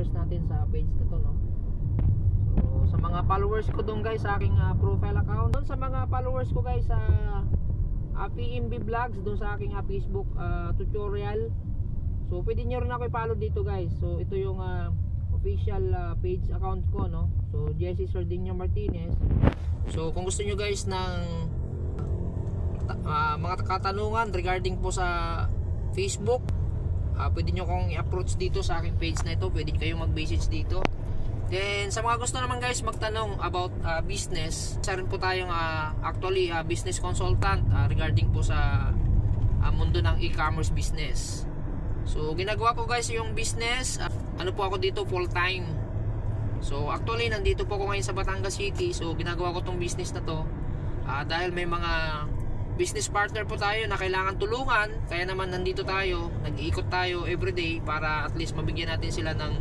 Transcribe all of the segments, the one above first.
followers natin sa page na to no? So sa mga followers ko doon guys sa aking ah, profile account. Doon sa mga followers ko guys sa uh, PMB Vlogs doon sa aking ah, Facebook ah, tutorial. So pwede nyo rin ako i-follow dito guys. So ito yung ah, official ah, page account ko no? So Jesse Sardinio Martinez. So kung gusto nyo guys ng ah, mga katanungan regarding po sa Facebook ah pwede nyo kong i-approach dito sa aking page na ito. Pwede kayong mag-message dito. Then sa mga gusto naman guys magtanong about ah, business isa rin po tayong ah, actually ah, business consultant ah, regarding po sa ah, mundo ng e-commerce business. So ginagawa ko guys yung business. Ah, ano po ako dito full time so actually nandito po ako ngayon sa Batangas City. So ginagawa ko tong business na to. Ah, dahil may mga business partner po tayo na kailangan tulungan. Kaya naman nandito tayo nag-iikot tayo everyday para at least mabigyan natin sila ng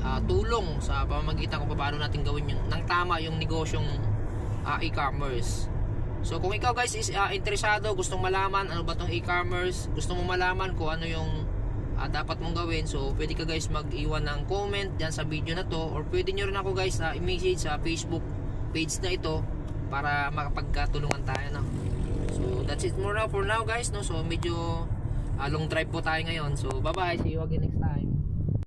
ah, tulong sa pamamagitan kung paano natin gawin yung ng tama yung negosyong ah, e-commerce. So kung ikaw guys is ah, interesado gustong malaman ano ba tong e-commerce gusto mo malaman kung ano yung ah, dapat mong gawin so pwede ka guys mag-iwan ng comment dyan sa video na to or pwede nyo rin ako guys na i-message sa Facebook page na ito para makapagkatulungan tayo no. So that's it more now for now guys no. So medyo ah, long drive po tayo ngayon. So bye bye. See you again next time.